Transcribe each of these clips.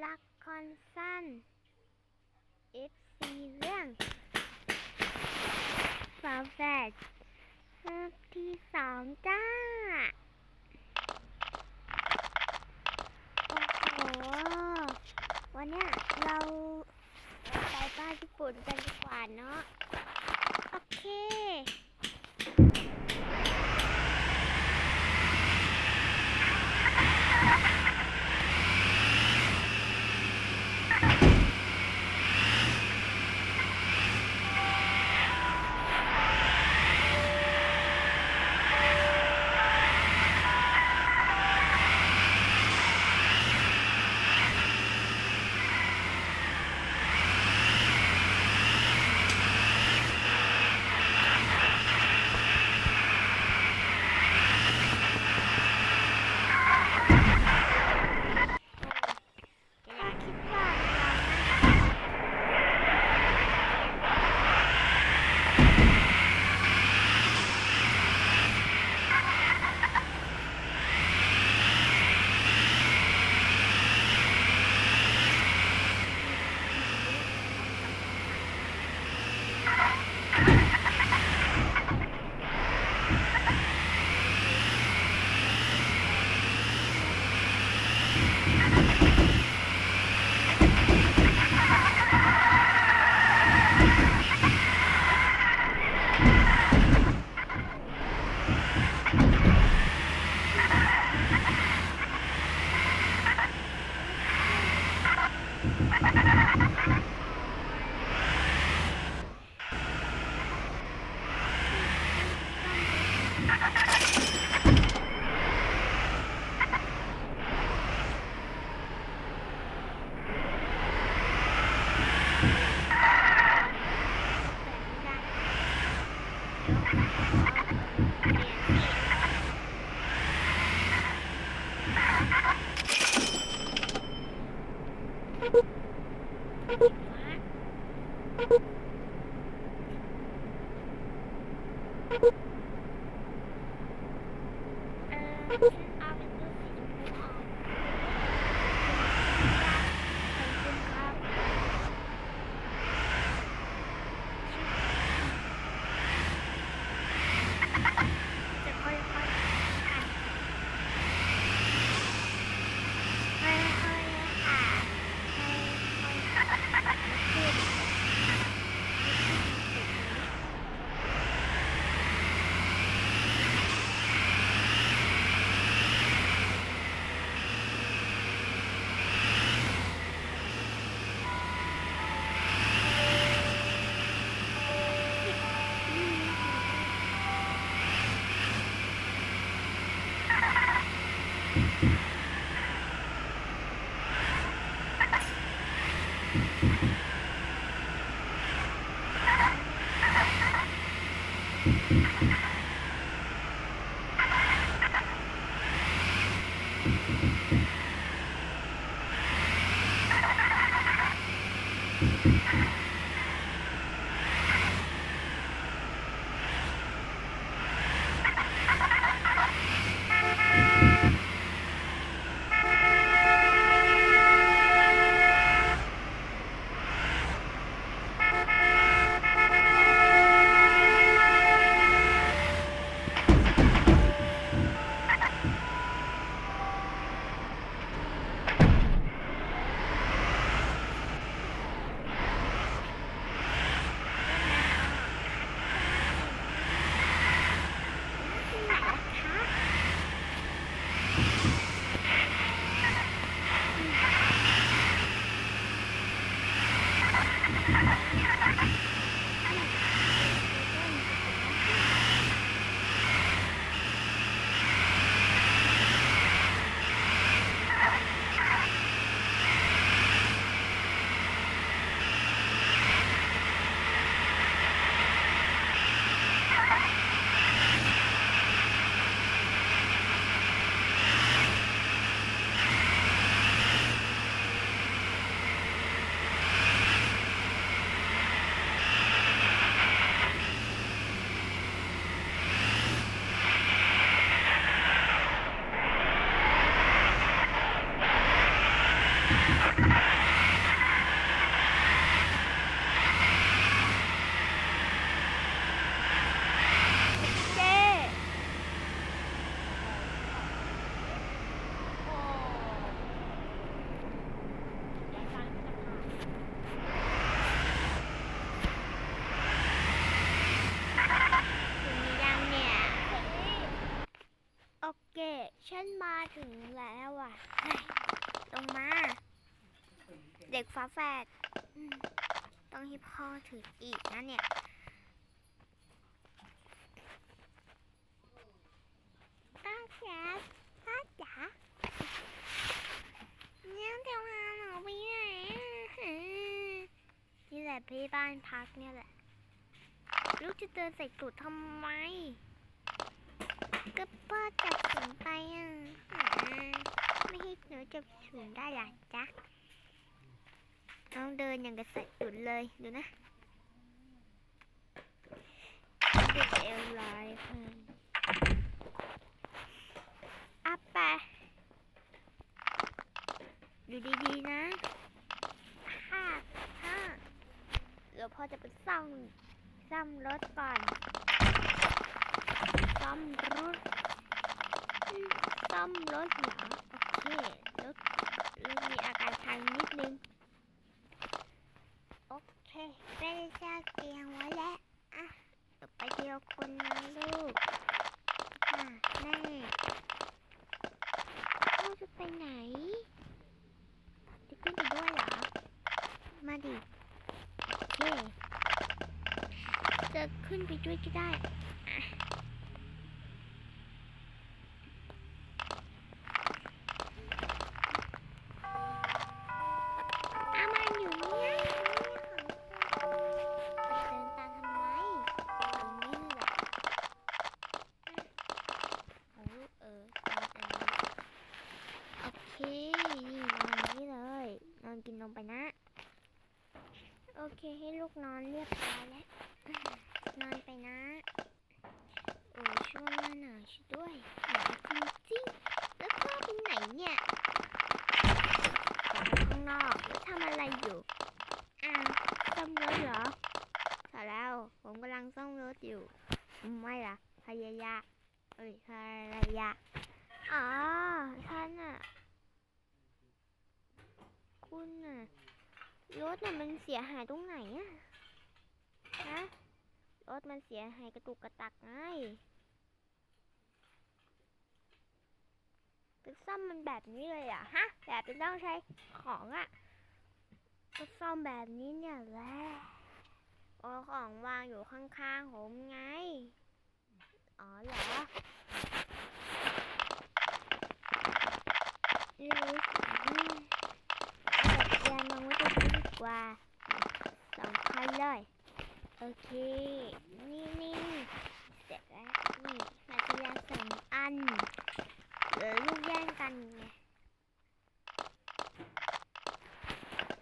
ละครสั้น FC เรื่องฝาแฝดเรื่องที่สองจ้า โอ้โห วันเนี้ยเราไปบ้านญี่ปุ่นกันดีกว่าเนาะ โอเค はい。เด็กฝาแฝดต้องให้พ่อถืออีกนะเนี่ยป้าจ๋าป้าจ๋าเนี่ยจะพาหนูไปไหนอะนี่แหละพี่บ้านพักเนี่ยแหละ ลูกจะเดินใส่ตูดทำไมก็พ่อจับถุงไปอะ ไม่ให้หนูจับถุงได้หรอจ๊ะ น้องเดินอย่างกับใส่ตุนเลย ดูนะเด็กเอวลอยค่ะอัปไปดูดีๆนะห้าห้าเดี๋ยวพ่อจะไปซ่อมซ่อมรถก่อนซ่อมรถซ่อมรถเหรอโอเครถมีอาการพังนิดนึง โอเคแม่ได้สร้างเตียงไว้แล้ว อะเดี๋ ยวไปเดียวคนนะลูกอะแม่ลูกจะไปไหน จะขึ้นไปด้วยเหรอ มาดิโอเคจะขึ้นไปด้วยก็ได้ อะไรอยู่อ้าวซ่อมรถเหรอใช่แล้ว ผมกำลังซ่อมรถอยู่ ไม่ล่ะพยายะเอ้ยพยายะอ๋อท่านอะ คุณน่ะ รถน่ะมันเสียหายตรงไหนอะฮะรถมันเสียหายกระตุกกระตักไงไปซ่อมมันแบบนี้เลยอะ ฮะ แบบเป็นต้องใช้ของอะ ก็ซ่อมแบบนี้เนี่ยแหละโอของวางอยู่ข้างๆผมไง อ๋อเหรอเร็วอืมเอาแบบยานมองไว้ตรงนี้ดีกว่าสองคันเลย โอเค นี่นี่เสร็จแล้ว นี่มาทีละสองอันเหลือลูกแย่งกันไงเฮ้ย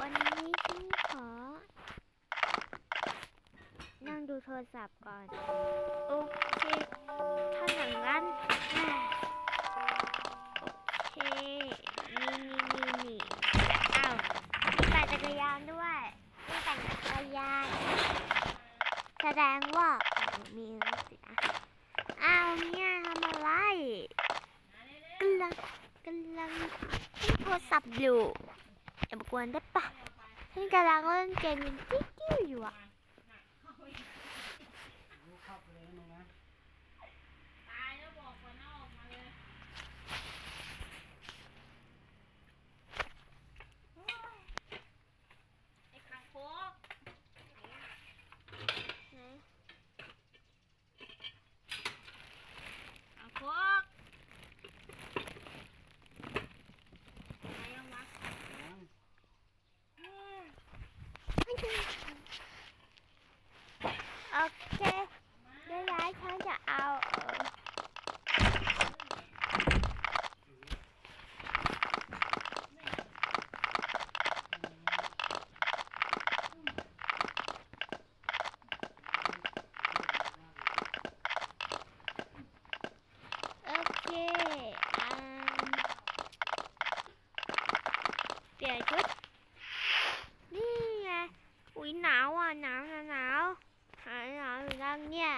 วันนี้ฉันขอ นั่งดูโทรศัพท์ก่อน โอเค ถ้าอย่างนั้นเฮ้ยโอเค นี่นี่นี่นี่อ้าวมีปั่นจักรยานด้วยมีปั่นจักรยาน แสดงว่ามีรถสินะอ้าวเนี่ยทำอะไรกำลังกำลัง รศัพท์อยู่อย่ามากวนได้ปะฉันกำลังเล่นเกมยิงจิ๊กกิ้วอยู่อะไหน เอาโคกไหนเอามา ไม่ใช่ เปลี่ยนชุด นี่ไง อุ้ยหนาวอะหนาวหนาวหายหนาวอยู่ดังเนี่ย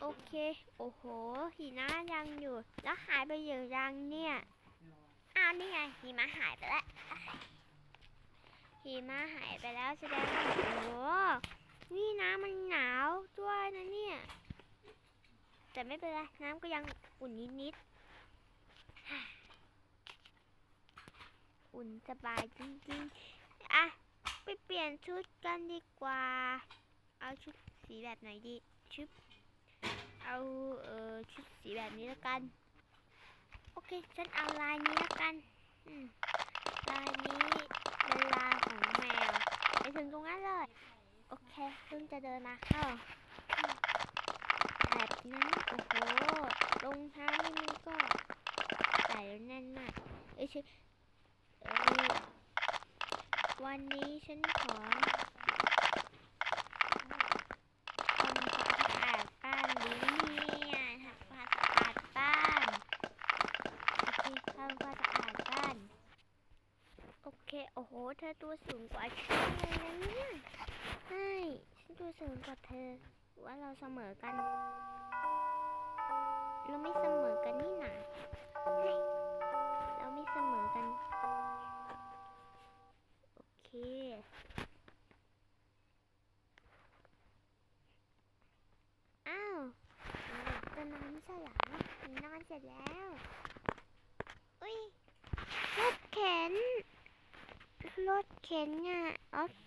โอเค โอ้โหหิมะยังอยู่ แล้วหายไปอย่างยังเนี่ย อ้าวนี่ไงหิมะหายไปแล้วหิมะหายไปแล้วแสดงว่าโอ้โหนี่น้ำมันหนาวด้วยนะเนี่ย แต่ไม่เป็นไร น้ำก็ยังอุ่นนิดๆ นสบายจริงๆ อะ ไปเปลี่ยนชุดกันดีกว่า เอาชุดสีแบบไหนดี ชุด เอาเออชุดสีแบบนี้แล้วกัน โอเค ฉันเอาลายนี้แล้วกัน ลายนี้เป็นลายของแมว ไปถึงตรงนั้นเลย โอเคเพิ่งจะเดินมาเข้าแบบนั้โอ้โหรองเท้านี่มันก็ใส่แน่นมาก เอ้ยฉันเอ้ย วันนี้ฉันขอทำความสะอาดบ้านดีเนี่ยทำความสะอาดบ้านโอเคทำความสะอาดบ้าน โอเค โอ้โห เธอตัวสูงกว่าฉันเลยนะเนี่ยใช่ฉันตัวสูงกว่าเธอว่าเราเสมอกัน เราไม่เสมอกันนี่หนา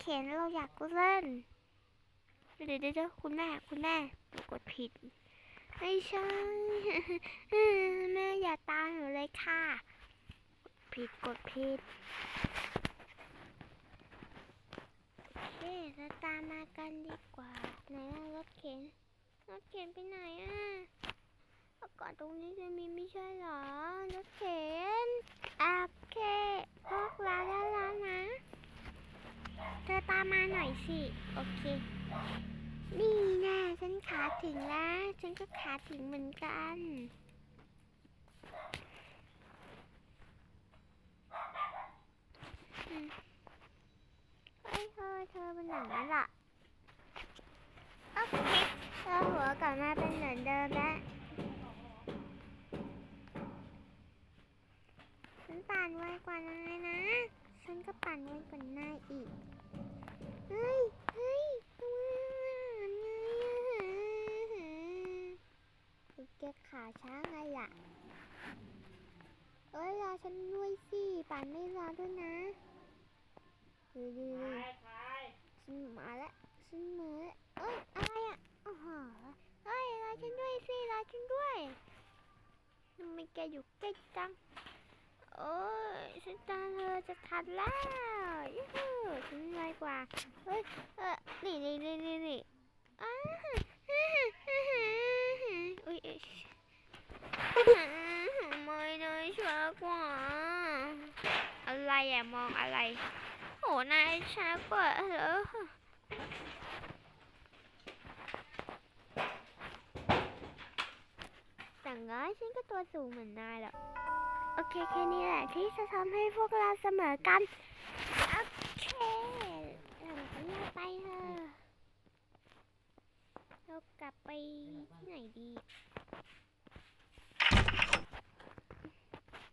รถเข็นเราอยากเล่นเดี๋ยวเดี๋ยวคุณแม่คุณแม่กดผิด ไม่ใช่แม่อย่าตามหนูเลยค่ะ ผิดกดผิดโอเคเราตามมากันดีกว่าไหนล่ะรถเข็นรถเข็นไปไหนอะก่อนตรงนี้จะมีไม่ใช่หรอรถเข็นโอเคพวกเราได้แล้วนะ เธอตามมาหน่อยสิ โอเค นี่แน่ฉันขาถึงแล้ว ฉันก็ขาถึงเหมือนกันอืมเฮ้ยเธอเธอเป็นอย่างนั้นล่ะ โอเคเธอหัวกลับมาเป็นเหมือนเดิมแล้ว ฉันปั่นไวกว่านายนะ ฉันก็ปั่นไวกว่านายอีก เฮ้ย เฮ้ยตัวไงอะไอ้แกขาช้าไงล่ะ เอ้ยรอ ฉันด้วยสิปั่นไม่รอด้วยนะดูดูดูฉันมาแล้วฉันมาแล้วเอ้ยอะไรอะโอ้โหเฮ้ยรอฉันด้วยสิรอฉันด้วยทำไมแกอยู่ใกล้จังโอ้ยฉันตามเธอจะทันแล้วยูฮูฉันไวกว่าเฮ้ยเออนี่นี่นี่นี่นี่อ้าฮ่าฮ่าฮ่าฮ่าอุ้ยเอ้ยทำไมนายช้ากว่า อะไรอะมองอะไร โอ้ นายช้ากว่าเหรอแต่ง้อยฉันก็ตัวสูงเหมือนนายหรอกโอเคแค่นี้แหละที่จะทำให้พวกเราเสมอกัน โอเคหลังจากนี้ไปเถอะเรากลับไปที่ไหนดี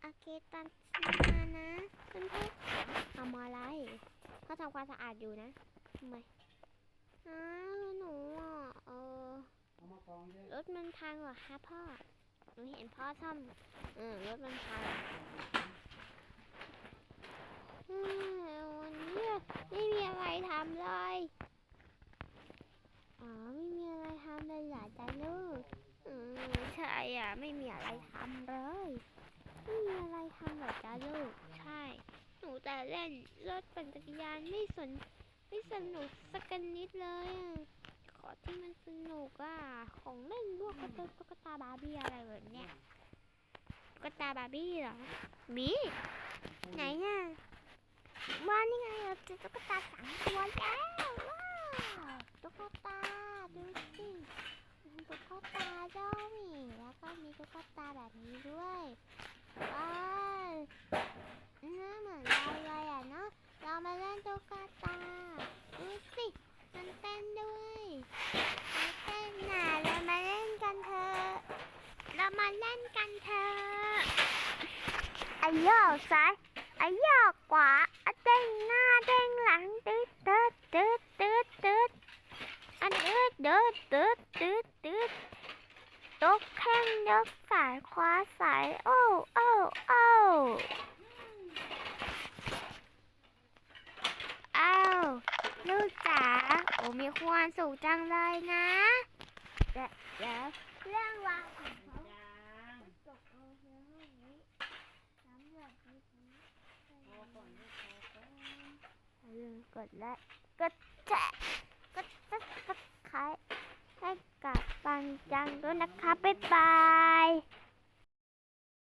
โอเคตามฉันมานะเพื่อนๆทำอะไร ทำความสะอาดอยู่นะทำไมอ้าวหนูอะเออเอามากองเยอะรถมันพังเหรอคะพ่อหนูเห็นพ่อซ่อมเออรถมันพังวันนี้ไม่มีอะไรทำเลย อ๋อไม่มีอะไรทำเลยเหรอจ๊ะลูกอืมใช่อะไม่มีอะไรทำเลย ไม่มีอะไรทำเหรอจ๊ะลูกใช่ นูแต่เล่นรถปั่นจักรยานไม่สนไม่สนุกสักนิดเลยอะขอที่มันสนุกอะของเล่นพวกกระตุ้นตุ๊กตาบาร์บี้อะไรแบบเนี้ยตุ๊กตาบาร์บี้เหรอมีไหนอะว่านี่ไงเราเจอตุ๊กตาสามตัวแล้วว้าวตุ๊กตาดูสิตุ๊กตาเจ้าหมีแล้วก็มีตุ๊กตาแบบนี้ด้วยว้าว อะ โยกซ้ายอโยกขวาอเด้งหน้าเด้งหลังตืดตืดตืดตืดตืดอะตืดตืดตืดตืดตืดยกแข้งยกสายขวาสายโอ้โอ้โอ้อ้าวลูกจ๋าโอ้มีความสุขจังเลยนะเดี๋ยวเดี๋ยวเรื่องราวของเขา ยัง จบเอาเรื่องนี้สำหรับคลิปนี้ พอก่อนลูกพอก่อน อย่า ลืมกดไลค์กดแชร์กดซับสไครต์ให้กับปังจังด้วยนะคะ บ๊ายบาย